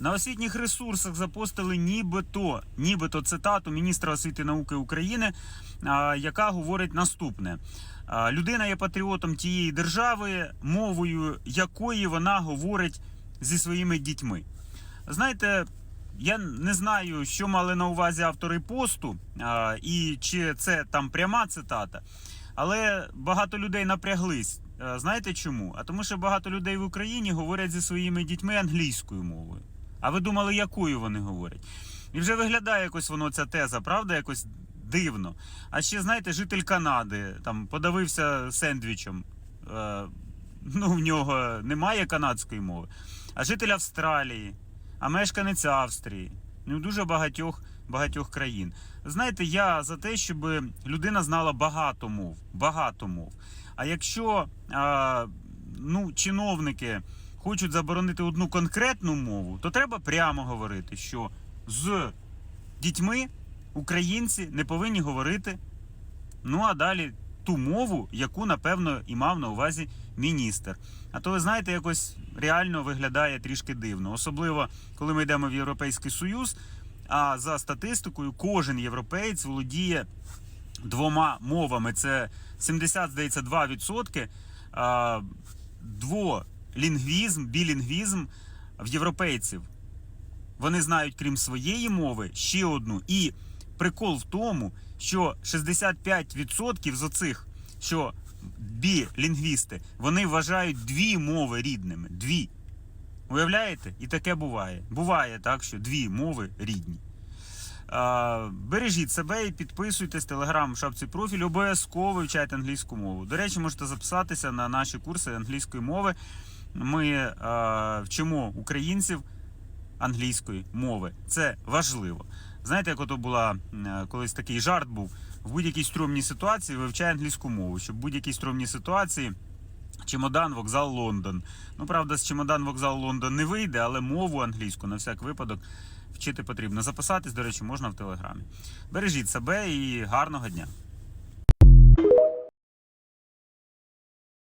На освітніх ресурсах запостили нібито, нібито цитату міністра освіти науки України, яка говорить наступне: людина є патріотом тієї держави, мовою якої вона говорить зі своїми дітьми. Знаєте, я не знаю, що мали на увазі автори посту, і чи це там пряма цитата. Але багато людей напряглись. Знаєте чому? А тому, що багато людей в Україні говорять зі своїми дітьми англійською мовою. А ви думали, якою вони говорять? І вже виглядає якось воно ця теза, правда, якось дивно. А ще, знаєте, житель Канади там подавився сендвічем. Е, ну, в нього немає канадської мови. А житель Австралії, а мешканець Австрії, ну дуже багатьох, багатьох країн. Знаєте, я за те, щоб людина знала багато мов. Багато мов. А якщо а, ну, чиновники хочуть заборонити одну конкретну мову, то треба прямо говорити, що з дітьми українці не повинні говорити. Ну а далі ту мову, яку напевно і мав на увазі міністр. А то ви знаєте, якось реально виглядає трішки дивно, особливо коли ми йдемо в Європейський Союз. А за статистикою, кожен європеєць володіє двома мовами. Це 70, здається, 2%. А, дволінгвізм, білінгвізм в європейців. Вони знають, крім своєї мови, ще одну. І прикол в тому, що 65% з оцих, що білінгвісти, вони вважають дві мови рідними. Дві. Уявляєте? І таке буває. Буває так, що дві мови рідні. Бережіть себе і підписуйтесь телеграм в шапці профіль. Обов'язково вивчайте англійську мову. До речі, можете записатися на наші курси англійської мови. Ми а, вчимо українців англійської мови. Це важливо. Знаєте, як ото була е, колись такий жарт був в будь-якій стрьомній ситуації вивчай англійську мову, щоб в будь-якій стрьомній ситуації. Чемодан, вокзал Лондон. Ну, правда, з чемодан, вокзал Лондон не вийде, але мову англійську на всяк випадок вчити потрібно. Записатись, до речі, можна в телеграмі. Бережіть себе і гарного дня.